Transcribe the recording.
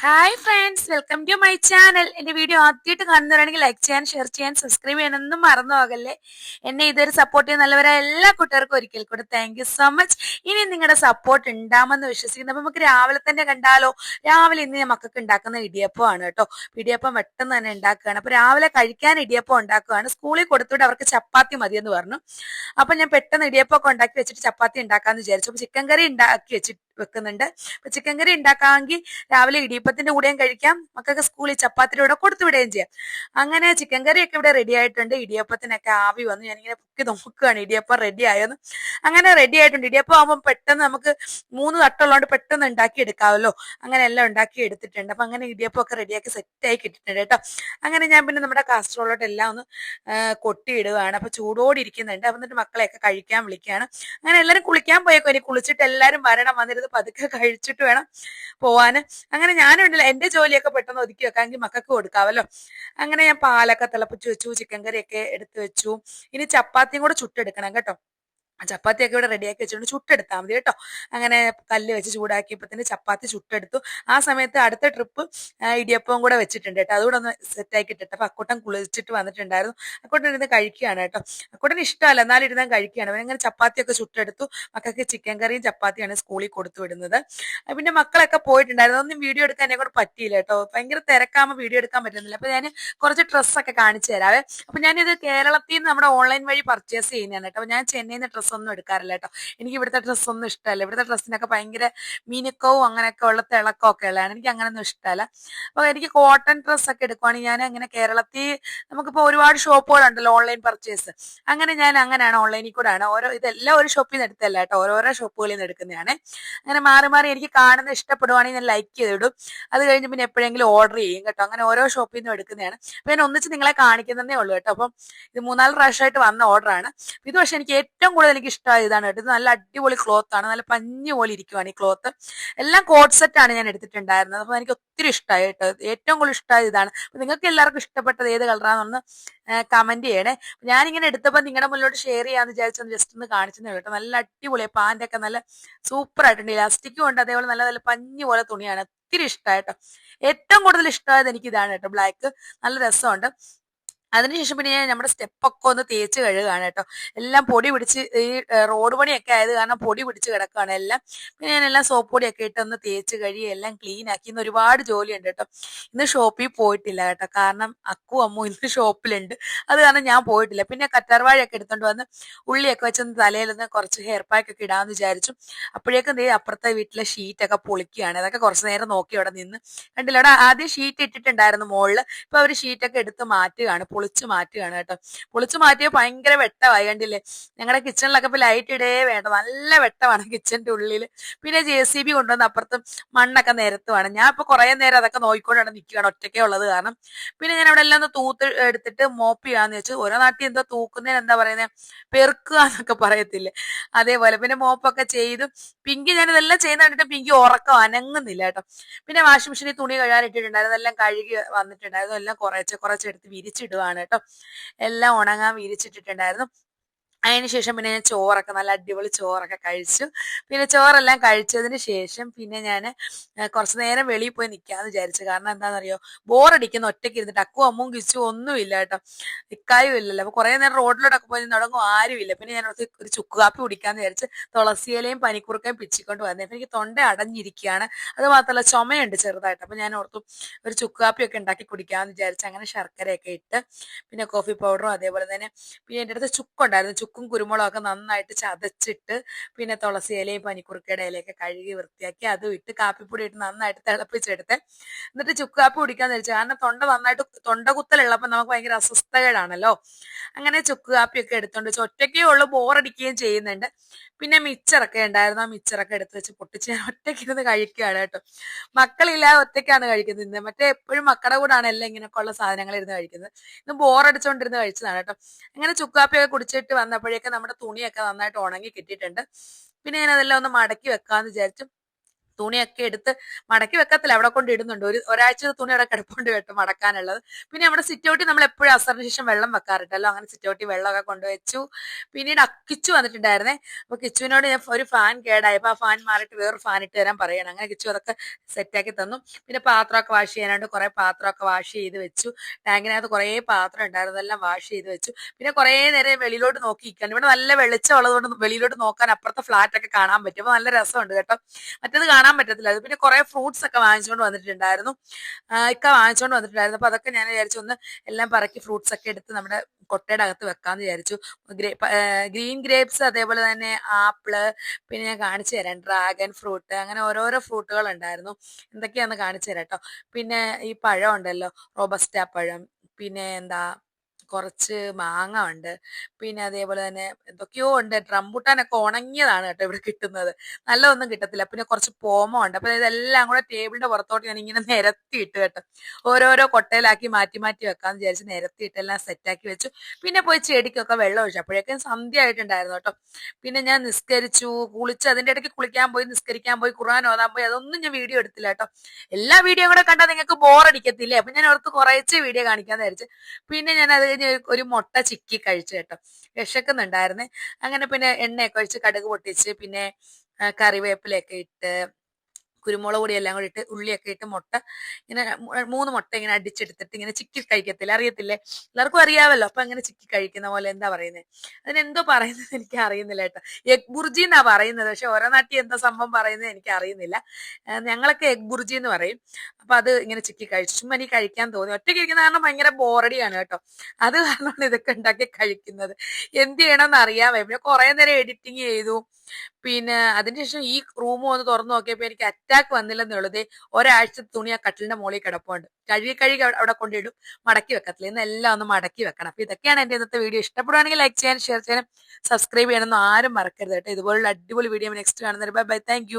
Hi friends welcome to my channel എന്റെ video ആദ്യമായിട്ട് കാണുന്നവരാണെങ്കിൽ ലൈക്ക് ചെയ്യാൻ ഷെയർ ചെയ്യാൻ സബ്സ്ക്രൈബ് ചെയ്യാനൊന്നും മറന്നു പോകല്ലേ? എന്നെ ഇതൊരു സപ്പോർട്ട് ചെയ്യുന്ന നല്ലവരായ എല്ലാ കൂട്ടുകാർക്കും ഒരിക്കൽ കൂടെ താങ്ക് യു സോ മച്ച് ഇനി നിങ്ങളുടെ സപ്പോർട്ട് ഉണ്ടാമെന്ന് വിശ്വസിക്കുന്നു. അപ്പൊ നമുക്ക് രാവിലെ തന്നെ കണ്ടാലോ? രാവിലെ ഇന്ന് മക്കൾക്ക് ഉണ്ടാക്കുന്ന ഇടിയപ്പമാണ് കേട്ടോ. ഇടിയപ്പം പെട്ടെന്ന് തന്നെ ഉണ്ടാക്കുകയാണ്. അപ്പൊ രാവിലെ കഴിക്കാൻ ഇടിയപ്പം ഉണ്ടാക്കുകയാണ്. സ്കൂളിൽ കൊടുത്തുകൊണ്ട് അവർക്ക് ചപ്പാത്തി മതി എന്ന് പറഞ്ഞു. അപ്പൊ ഞാൻ പെട്ടെന്ന് ഇടിയപ്പമൊക്കെ ഉണ്ടാക്കി വെച്ചിട്ട് ചപ്പാത്തി ഉണ്ടാക്കാന്ന് വിചാരിച്ചു. അപ്പൊ ചിക്കൻ കറി ഉണ്ടാക്കി വെച്ചിട്ട് വെക്കുന്നുണ്ട്. അപ്പൊ ചിക്കൻ കറി ഉണ്ടാക്കാമെങ്കിൽ രാവിലെ ഇടിയപ്പത്തിന്റെ കൂടെയും കഴിക്കാം. മക്കൾക്ക് സ്കൂളിൽ ചപ്പാത്തിയുടെ കൂടെ കൊടുത്തു വിടുകയും ചെയ്യാം. അങ്ങനെ ചിക്കൻ കറിയൊക്കെ ഇവിടെ റെഡി ആയിട്ടുണ്ട്. ഇടിയപ്പത്തിനൊക്കെ ആവി വന്നു. ഞാനിങ്ങനെ പൊക്കി നോക്കുകയാണ്. ഇടിയപ്പം റെഡി ആയെന്ന്. അങ്ങനെ റെഡി ആയിട്ടുണ്ട്. ഇടിയപ്പം ആകുമ്പോൾ പെട്ടെന്ന് നമുക്ക് മൂന്ന് തട്ടുള്ളതുകൊണ്ട് പെട്ടെന്ന് ഉണ്ടാക്കി എടുക്കാമല്ലോ അങ്ങനെ എല്ലാം ഉണ്ടാക്കി എടുത്തിട്ടുണ്ട്. അപ്പൊ അങ്ങനെ ഇടിയപ്പം ഒക്കെ സെറ്റ് ആയി കിട്ടിയിട്ടുണ്ട് കേട്ടോ. അങ്ങനെ ഞാൻ പിന്നെ നമ്മുടെ കാസറോളോട്ട് എല്ലാം ഒന്ന് കൊട്ടിയിടുകയാണ്. അപ്പൊ ചൂടോടി ഇരിക്കുന്നുണ്ട്. അപ്പൊ എന്നിട്ട് മക്കളെയൊക്കെ കഴിക്കാൻ വിളിക്കുകയാണ്. അങ്ങനെ എല്ലാവരും കുളിക്കാൻ പോയേക്കോ? ഇനി കുളിച്ചിട്ട് എല്ലാവരും വരണം. വന്നിരുന്ന് പതുക്കെ കഴിച്ചിട്ട് വേണം പോവാന്. അങ്ങനെ ഞാനുണ്ടല്ലോ എന്റെ ജോലിയൊക്കെ പെട്ടെന്ന് ഒതുക്കി വെക്കാമെങ്കിൽ മക്കൾക്ക് കൊടുക്കാമല്ലോ അങ്ങനെ ഞാൻ പാലൊക്കെ തിളപ്പിച്ച് വെച്ചു ചിക്കൻ കറിയൊക്കെ എടുത്തു വെച്ചു. ഇനി ചപ്പാത്തിയും കൂടെ ചുട്ടെടുക്കണം കേട്ടോ. ചപ്പാത്തിയൊക്കെ ഇവിടെ റെഡിയാക്കി വെച്ചിട്ടുണ്ട്. ചുട്ടെടുത്താൽ മതി കേട്ടോ. അങ്ങനെ കല്ല് വെച്ച് ചൂടാക്കിയപ്പോഴത്തേന് ചപ്പാത്തി ചുട്ടെടുത്തു. ആ സമയത്ത് അടുത്ത ട്രിപ്പ് ഇടിയപ്പവും കൂടെ വെച്ചിട്ടുണ്ട് കേട്ടോ. അതുകൂടെ ഒന്ന് സെറ്റാക്കിയിട്ടിട്ട് അപ്പം അക്കൂട്ടൻ കുളിച്ചിട്ട് വന്നിട്ടുണ്ടായിരുന്നു. അക്കൂട്ടൻ ഇരുന്ന് കഴിക്കുകയാണ് കേട്ടോ. അക്കൂട്ടന് ഇഷ്ടമല്ല എന്നാലും ഇരുന്ന് കഴിക്കുകയാണ്. അങ്ങനെ ചപ്പാത്തിയൊക്കെ ചുട്ടെടുത്തു. മക്കൾക്ക് ചിക്കൻ കറിയും ചപ്പാത്തിയാണ് സ്കൂളിൽ കൊടുത്തു വിടുന്നത്. പിന്നെ മക്കളൊക്കെ പോയിട്ടുണ്ടായിരുന്നു. ഒന്നും വീഡിയോ എടുക്കാൻ എന്നെ കൂടെ പറ്റിയില്ല കേട്ടോ. ഭയങ്കര തിരക്കാകുമ്പോൾ വീഡിയോ എടുക്കാൻ പറ്റുന്നില്ല. അപ്പൊ ഞാൻ കുറച്ച് ഡ്രസ്സൊക്കെ കാണിച്ചു തരാവേ. അപ്പൊ ഞാനിത് കേരളത്തിൽ നിന്ന് നമ്മുടെ ഓൺലൈൻ വഴി പർച്ചേസ് ചെയ്യുന്നതാണ് കേട്ടോ. ഞാൻ ചെന്നൈയിൽ നിന്ന് ഡ്രസ്സ് ഒന്നും എടുക്കാറില്ല കേട്ടോ എനിക്ക് ഇവിടുത്തെ ഡ്രസ്സ് ഒന്നും ഇഷ്ടമല്ല ഇവിടുത്തെ ഡ്രസ്സിനൊക്കെ ഭയങ്കര മിനുക്കവും അങ്ങനെയൊക്കെ ഉള്ള തിളക്കം ഒക്കെ ഉള്ളതാണ്. എനിക്ക് അങ്ങനെയൊന്നും ഇഷ്ടമല്ല അപ്പോൾ എനിക്ക് കോട്ടൺ ഡ്രസ്സ് ഒക്കെ എടുക്കുവാണെങ്കിൽ ഞാൻ അങ്ങനെ കേരളത്തിൽ നമുക്കിപ്പോൾ ഒരുപാട് ഷോപ്പുകളുണ്ടല്ലോ ഓൺലൈൻ പർച്ചേസ്. അങ്ങനെ ഞാൻ അങ്ങനെയാണ് ഓൺലൈനിൽ കൂടെ ആണ് ഓരോ ഇതെല്ലാം ഒരു ഷോപ്പിൽ നിന്ന് എടുത്തല്ല കേട്ടോ ഓരോരോ ഷോപ്പുകളിൽ നിന്ന് എടുക്കുന്നതാണ്. അങ്ങനെ മാറി മാറി എനിക്ക് കാണുന്ന ഇഷ്ടപ്പെടുവാണെങ്കിൽ ഞാൻ ലൈക്ക് ചെയ്തിടും. അത് കഴിഞ്ഞ് പിന്നെ എപ്പോഴെങ്കിലും ഓർഡർ ചെയ്യും കേട്ടോ അങ്ങനെ ഓരോ ഷോപ്പിൽ നിന്നും എടുക്കുന്നതാണ്. അപ്പൊ ഞാൻ ഒന്നിച്ച് നിങ്ങളെ കാണിക്കുന്നതേ ഉള്ളൂ കേട്ടോ അപ്പം ഇത് മൂന്നാൽ പ്രാവശ്യമായിട്ട് വന്ന ഓർഡറാണ്. ഇത് പക്ഷേ എനിക്ക് ഏറ്റവും കൂടുതൽ എനിക്ക് ഇഷ്ടമായ ഇതാണ് കേട്ടോ. ഇത് നല്ല അടിപൊളി ക്ലോത്ത് ആണ്. നല്ല പഞ്ഞു പോലെ ഇരിക്കുവാണ് ഈ ക്ലോത്ത് എല്ലാം കോട്ട് സെറ്റ് ആണ് ഞാൻ എടുത്തിട്ടുണ്ടായിരുന്നത്. അപ്പൊ എനിക്ക് ഒത്തിരി ഇഷ്ടമായി കേട്ടോ. ഏറ്റവും കൂടുതൽ ഇഷ്ടമായ ഇതാണ്. നിങ്ങൾക്ക് എല്ലാവർക്കും ഇഷ്ടപ്പെട്ടത് ഏത് കളറാണെന്ന് കമന്റ് ചെയ്യണേ. ഞാനിങ്ങനെ എടുത്തപ്പോൾ നിങ്ങളുടെ മുന്നിലോട്ട് ഷെയർ ചെയ്യാന്ന് വിചാരിച്ചൊന്ന് ജസ്റ്റ് ഒന്ന് കാണിച്ചു കേട്ടോ. നല്ല അടിപൊളി. ഒക്കെ നല്ല സൂപ്പർ ആയിട്ടുണ്ട്. ഇലാസ്റ്റിക്കും ഉണ്ട്. അതേപോലെ നല്ല നല്ല പഞ്ഞു പോലെ തുണിയാണ്. ഒത്തിരി ഇഷ്ടമായിട്ടോ ഏറ്റവും കൂടുതൽ ഇഷ്ടമായത് എനിക്ക് ഇതാണ് കേട്ടോ. ബ്ലാക്ക് നല്ല രസമുണ്ട്. അതിനുശേഷം പിന്നെ ഞാൻ നമ്മുടെ സ്റ്റെപ്പൊക്കെ ഒന്ന് തേച്ച് കഴുകുകയാണ് കേട്ടോ. എല്ലാം പൊടി പിടിച്ച് ഈ റോഡ് പണിയൊക്കെ ആയത് കാരണം പൊടി പിടിച്ച് കിടക്കുകയാണ് എല്ലാം. പിന്നെ ഞാൻ എല്ലാം സോപ്പ് പൊടിയൊക്കെ ഇട്ട് ഒന്ന് തേച്ച് കഴുകി എല്ലാം ക്ലീൻ ആക്കി. ഇന്ന് ഒരുപാട് ജോലിയുണ്ട് കേട്ടോ. ഇന്ന് ഷോപ്പിൽ പോയിട്ടില്ല കേട്ടോ. കാരണം അക്കു അമ്മു ഇന്ന് ഷോപ്പിലുണ്ട് അത് കാരണം ഞാൻ പോയിട്ടില്ല. പിന്നെ കറ്റാർവാഴയൊക്കെ എടുത്തോണ്ട് വന്ന് ഉള്ളിയൊക്കെ വെച്ചൊന്ന് തലയിലൊന്ന് കുറച്ച് ഹെയർ പാക്ക് ഒക്കെ ഇടാമെന്ന് വിചാരിച്ചു. അപ്പോഴേക്കും ദേ അപ്പുറത്തെ വീട്ടിലെ ഷീറ്റൊക്കെ പൊളിക്കുകയാണ്. അതൊക്കെ കുറച്ച് നേരം നോക്കി അവിടെ നിന്ന്. കണ്ടില്ല? അവിടെ ആദ്യം ഷീറ്റ് ഇട്ടിട്ടുണ്ടായിരുന്നു മുകളിൽ ഇപ്പൊ അവർ ഷീറ്റൊക്കെ എടുത്ത് മാറ്റുകയാണ്. പൊളിച്ച് മാറ്റുകയാണ് കേട്ടോ. പൊളിച്ചു മാറ്റിയ ഭയങ്കര വെട്ടമായി കണ്ടില്ലേ? ഞങ്ങളുടെ കിച്ചണിലൊക്കെ ഇപ്പൊ ലൈറ്റ് ഇടേ വേണ്ട നല്ല വെട്ടമാണ് കിച്ചന്റെ ഉള്ളിൽ പിന്നെ ജെ സി ബി കൊണ്ടുവന്ന് അപ്പുറത്ത് മണ്ണൊക്കെ നിരത്തുവാണ്. ഞാൻ ഇപ്പൊ കുറെ നേരം അതൊക്കെ നോക്കിക്കൊണ്ടാണ് നിൽക്കുകയാണ് ഒറ്റയ്ക്കേ ഉള്ളത് കാരണം. പിന്നെ ഞാൻ അവിടെ എല്ലാം ഒന്ന് തൂത്ത് എടുത്തിട്ട് മോപ്പ് ചെയ്യാന്ന് വെച്ചു. ഓരോ നാട്ടിൽ എന്തോ തൂക്കുന്നതിന് എന്താ പറയുന്നത് പെറുക്കുക എന്നൊക്കെ പറയത്തില്ലേ? അതേപോലെ പിന്നെ മോപ്പൊക്കെ ചെയ്തു. പിങ്കി ഞാൻ ഇതെല്ലാം ചെയ്യുന്ന കണ്ടിട്ട് പിങ്കി ഉറക്കം അനങ്ങുന്നില്ല കേട്ടോ. പിന്നെ വാഷിംഗ് മെഷീനിൽ തുണി കഴുകാൻ ഇട്ടിട്ടുണ്ടായിരുന്നു. എല്ലാം കഴുകി വന്നിട്ടുണ്ടായിരുന്നു. എല്ലാം കുറച്ച് കുറച്ച് എടുത്ത് കേട്ടോ. എല്ലാം ഉണങ്ങാൻ വിരിച്ചിട്ടിട്ടുണ്ടായിരുന്നു അതിനുശേഷം പിന്നെ ഞാൻ ചോറൊക്കെ നല്ല അടിപൊളി ചോറൊക്കെ കഴിച്ചു. പിന്നെ ചോറെല്ലാം കഴിച്ചതിന് ശേഷം പിന്നെ ഞാൻ കുറച്ച് നേരം വെളിയിൽ പോയി നിൽക്കാമെന്ന് വിചാരിച്ചു. കാരണം എന്താണെന്നറിയോ ബോറടിക്കുന്ന ഒറ്റയ്ക്ക് ഇരുന്നിട്ട് അക്കും അമ്മും കിച്ചു ഒന്നുമില്ല കേട്ടോ. നിൽക്കായും ഇല്ലല്ലോ. അപ്പൊ കുറെ നേരം റോഡിലോട്ടൊക്കെ പോയി തുടങ്ങും ആരുമില്ല പിന്നെ ഞാൻ ഓർത്ത് ഒരു ചുക്ക് കാപ്പി കുടിക്കാന്ന് വിചാരിച്ച് തുളസിയിലയും പനിക്കുറുക്കയും പിച്ചിക്കൊണ്ട് വന്നേ. അപ്പൊ എനിക്ക് തൊണ്ട അടഞ്ഞിരിക്കുകയാണ്. അത് മാത്രമല്ല ചുമയുണ്ട് ചെറുതായിട്ട്. അപ്പൊ ഞാൻ ഓർത്തു ഒരു ചുക്ക് കാപ്പിയൊക്കെ ഉണ്ടാക്കി കുടിക്കാമെന്ന് വിചാരിച്ച് അങ്ങനെ ശർക്കരയൊക്കെ ഇട്ട് പിന്നെ കോഫി പൗഡറും അതേപോലെ തന്നെ. പിന്നെ എന്റെ അടുത്ത് ചുക്കുണ്ടായിരുന്നു. ചുക്കും കുരുമുളകും ഒക്കെ നന്നായിട്ട് ചതച്ചിട്ട് പിന്നെ തുളസി ഇലയും പനിക്കുറുക്കയുടെ ഇലയൊക്കെ കഴുകി വൃത്തിയാക്കി അതും ഇട്ട് കാപ്പിപ്പൊടി ഇട്ട് നന്നായിട്ട് തിളപ്പിച്ചെടുത്ത് എന്നിട്ട് ചുക്കാപ്പി കുടിക്കാന്ന് വെച്ചാൽ കാരണം തൊണ്ട നന്നായിട്ട് തൊണ്ട കുത്തലുള്ളപ്പോൾ നമുക്ക് ഭയങ്കര അസ്വസ്ഥതകളാണല്ലോ അങ്ങനെ ചുക്ക് കാപ്പിയൊക്കെ എടുത്തോണ്ട് ഒറ്റയ്ക്കേ ഉള്ളു ബോറടിക്കുകയും ചെയ്യുന്നുണ്ട്. പിന്നെ മിച്ചറൊക്കെ ഉണ്ടായിരുന്നു. ആ മിച്ചറൊക്കെ എടുത്ത് വെച്ച് പൊട്ടിച്ച് ഞാൻ ഒറ്റയ്ക്ക് ഇരുന്ന് കഴിക്കുകയാണ് കേട്ടോ. മക്കളില്ലാതെ ഒറ്റയ്ക്കാണ് കഴിക്കുന്നത് മറ്റേ എപ്പോഴും മക്കളുടെ കൂടാണ് എല്ലാം ഇങ്ങനെയൊക്കെ ഉള്ള സാധനങ്ങൾ ഇരുന്ന് കഴിക്കുന്നത്. ഇന്ന് ബോറടിച്ചോണ്ടിരുന്ന് കഴിച്ചതാണ് കേട്ടോ. അങ്ങനെ ചുക്കാപ്പിയൊക്കെ കുടിച്ചിട്ട് വന്നപ്പോഴേക്കും നമ്മുടെ തുണിയൊക്കെ നന്നായിട്ട് ഉണങ്ങി കിട്ടിയിട്ടുണ്ട്. പിന്നെ ഞാൻ അതെല്ലാം ഒന്ന് മടക്കി വെക്കാന്ന് വിചാരിച്ചു. തുണിയൊക്കെ എടുത്ത് മടക്കി വെക്കത്തില്ല. അവിടെ കൊണ്ട് ഇടുന്നുണ്ട്. ഒരു ഒരാഴ്ച തുണി അവിടെ കിടപ്പുണ്ട് കേട്ടോ മടക്കാനുള്ളത്. പിന്നെ നമ്മുടെ സിറ്റൗട്ടി നമ്മൾ എപ്പോഴും അസറിന് ശേഷം വെള്ളം വെക്കാറുണ്ടല്ലോ. അങ്ങനെ സിറ്റൗട്ടി വെള്ളമൊക്കെ കൊണ്ടുവച്ചു. പിന്നീട് അക്കിച്ചു വന്നിട്ടുണ്ടായിരുന്നേ. അപ്പൊ കിച്ചുവിനോട് ഞാൻ ഒരു ഫാൻ കേടായപ്പോ ആ ഫാൻ മാറിയിട്ട് വേറൊരു ഫാൻ ഇട്ട് തരാൻ പറയണം. അങ്ങനെ കിച്ചു അതൊക്കെ സെറ്റാക്കി തന്നു. പിന്നെ പാത്രമൊക്കെ വാഷ് ചെയ്യാനായിട്ട് കുറെ പാത്രമൊക്കെ വാഷ് ചെയ്ത് വെച്ചു. ടാങ്കിനകത്ത് കുറെ പാത്രം ഉണ്ടായിരുന്നു. എല്ലാം വാഷ് ചെയ്ത് വെച്ചു. പിന്നെ കുറെ നേരം വെളിയിലോട്ട് നോക്കി നിൽക്കാൻ ഇവിടെ നല്ല വെളിച്ചം ഉള്ളതുകൊണ്ട് വെളിയിലോട്ട് നോക്കാൻ അപ്പുറത്തെ ഫ്ലാറ്റ് ഒക്കെ കാണാൻ പറ്റും. അപ്പൊ നല്ല രസമുണ്ട് കേട്ടോ. മറ്റേത് കാണാൻ പറ്റത്തില്ല. അത് പിന്നെ കുറെ ഫ്രൂട്ട്സ് ഒക്കെ വാങ്ങിച്ചുകൊണ്ട് വന്നിട്ടുണ്ടായിരുന്നു. ഒക്കെ വാങ്ങിച്ചുകൊണ്ട് വന്നിട്ടുണ്ടായിരുന്നു. അപ്പൊ അതൊക്കെ ഞാൻ വിചാരിച്ചു ഒന്ന് എല്ലാം പറക്കി ഫ്രൂട്ട്സ് ഒക്കെ എടുത്ത് നമ്മുടെ കൊട്ടയുടെ അകത്ത് വെക്കാന്ന് വിചാരിച്ചു. ഗ്രീൻ ഗ്രേപ്സ് അതേപോലെ തന്നെ ആപ്പിൾ പിന്നെ ഞാൻ കാണിച്ചു തരാം. ഡ്രാഗൺ ഫ്രൂട്ട് അങ്ങനെ ഓരോരോ ഫ്രൂട്ടുകൾ ഉണ്ടായിരുന്നു. എന്തൊക്കെയാന്ന് കാണിച്ചു തരാം കേട്ടോ പിന്നെ ഈ പഴം ഉണ്ടല്ലോ റോബസ്റ്റ പഴം പിന്നെ എന്താ കുറച്ച് മാങ്ങ ഉണ്ട്. പിന്നെ അതേപോലെ തന്നെ എന്തൊക്കെയോ ഉണ്ട്. റംബുട്ടാനൊക്കെ ഉണങ്ങിയതാണ് കേട്ടോ ഇവിടെ കിട്ടുന്നത്. നല്ലതൊന്നും കിട്ടത്തില്ല. പിന്നെ കുറച്ച് പോമ ഉണ്ട്. അപ്പൊ ഇതെല്ലാം കൂടെ ടേബിളിന്റെ പുറത്തോട്ട് ഞാൻ ഇങ്ങനെ നിരത്തിയിട്ട് കേട്ടോ. ഓരോരോ കൊട്ടയിലാക്കി മാറ്റി മാറ്റി വെക്കാന്ന് വിചാരിച്ച് നിരത്തിയിട്ട് എല്ലാം സെറ്റാക്കി വെച്ചു. പിന്നെ പോയി ചെടിക്കൊക്കെ വെള്ളം ഒഴിച്ചു. അപ്പോഴേക്കും സന്ധ്യ ആയിട്ടുണ്ടായിരുന്നു കേട്ടോ. പിന്നെ ഞാൻ നിസ്കരിച്ചു. കുളിച്ച് അതിന്റെ ഇടയ്ക്ക് കുളിക്കാൻ പോയി നിസ്കരിക്കാൻ പോയി ഖുർആൻ ഓതാൻ പോയി. അതൊന്നും ഞാൻ വീഡിയോ എടുത്തില്ല കേട്ടോ. എല്ലാ വീഡിയോ കൂടെ കണ്ടാൽ നിങ്ങൾക്ക് ബോറടിക്കത്തില്ലേ അപ്പൊ ഞാൻ ഓർത്ത് കുറച്ച് വീഡിയോ കാണിക്കാന്ന് വിചാരിച്ചു. പിന്നെ ഞാൻ അത് കഴിഞ്ഞ് ഒരു മുട്ട ചിക്കി കഴിച്ചു കേട്ടോ. വിശക്കുന്നുണ്ടായിരുന്നേ. അങ്ങനെ പിന്നെ എണ്ണയൊക്കെ ഒഴിച്ച് കടുക് പൊട്ടിച്ച് പിന്നെ കറിവേപ്പിലയൊക്കെ ഇട്ട് കുരുമുളക് പൊടി എല്ലാം കൂടി ഇട്ട് ഉള്ളിയൊക്കെ ഇട്ട് മുട്ട ഇങ്ങനെ മൂന്ന് മുട്ട ഇങ്ങനെ അടിച്ചെടുത്തിട്ട് ഇങ്ങനെ ചിക്കി കഴിക്കത്തില്ല? അറിയത്തില്ലേ? എല്ലാവർക്കും അറിയാമല്ലോ അപ്പൊ അങ്ങനെ ചിക്കി കഴിക്കുന്ന പോലെ എന്താ പറയുന്നത് അതിനെന്തോ പറയുന്നത് എനിക്ക് അറിയുന്നില്ല കേട്ടോ. എഗ് ബുർജി എന്നാ പറയുന്നത്. പക്ഷെ ഓരോ നാട്ടിൽ എന്താ സംഭവം പറയുന്നത് എനിക്ക് അറിയുന്നില്ല. ഞങ്ങളൊക്കെ എഗ് ബുർജി എന്ന് പറയും. അപ്പൊ അത് ഇങ്ങനെ ചിക്കി കഴിച്ചു. എനിക്ക് കഴിക്കാൻ തോന്നി. ഒറ്റയ്ക്ക് ഇരിക്കുന്ന കാരണം ഭയങ്കര ബോറടിയാണ് കേട്ടോ. അത് കാരണമാണ് ഇതൊക്കെ ഉണ്ടാക്കി കഴിക്കുന്നത്. എന്ത് ചെയ്യണമെന്ന് അറിയാൻ പിന്നെ കുറെ നേരം എഡിറ്റിങ് ചെയ്തു. പിന്നെ അതിനുശേഷം ഈ റൂം ഒന്ന് തുറന്നു നോക്കിയപ്പോ എനിക്ക് അറ്റാക്ക് വന്നില്ലെന്നുള്ളത് ഒരാഴ്ച തുണി ആ കട്ടിലിന്റെ മുകളിൽ കിടപ്പുണ്ട്. കഴുകി കഴുകി അവിടെ- കൊണ്ടിടും. മടക്കി വെക്കത്തില്ല. ഇന്ന് എല്ലാം ഒന്ന് മടക്കി വെക്കണം. അപ്പൊ ഇതൊക്കെയാണ് എന്റെ ഇന്നത്തെ വീഡിയോ. ഇഷ്ടപ്പെടുവാണെങ്കിൽ ലൈക്ക് ചെയ്യാൻ ഷെയർ ചെയ്യാനും സബ്സ്ക്രൈബ് ചെയ്യാനൊന്നും ആരും മറക്കരുത് കേട്ടോ. ഇതുപോലുള്ള അടിപൊളി വീഡിയോ നെക്സ്റ്റ് കാണുന്നവരെ. Bye bye thank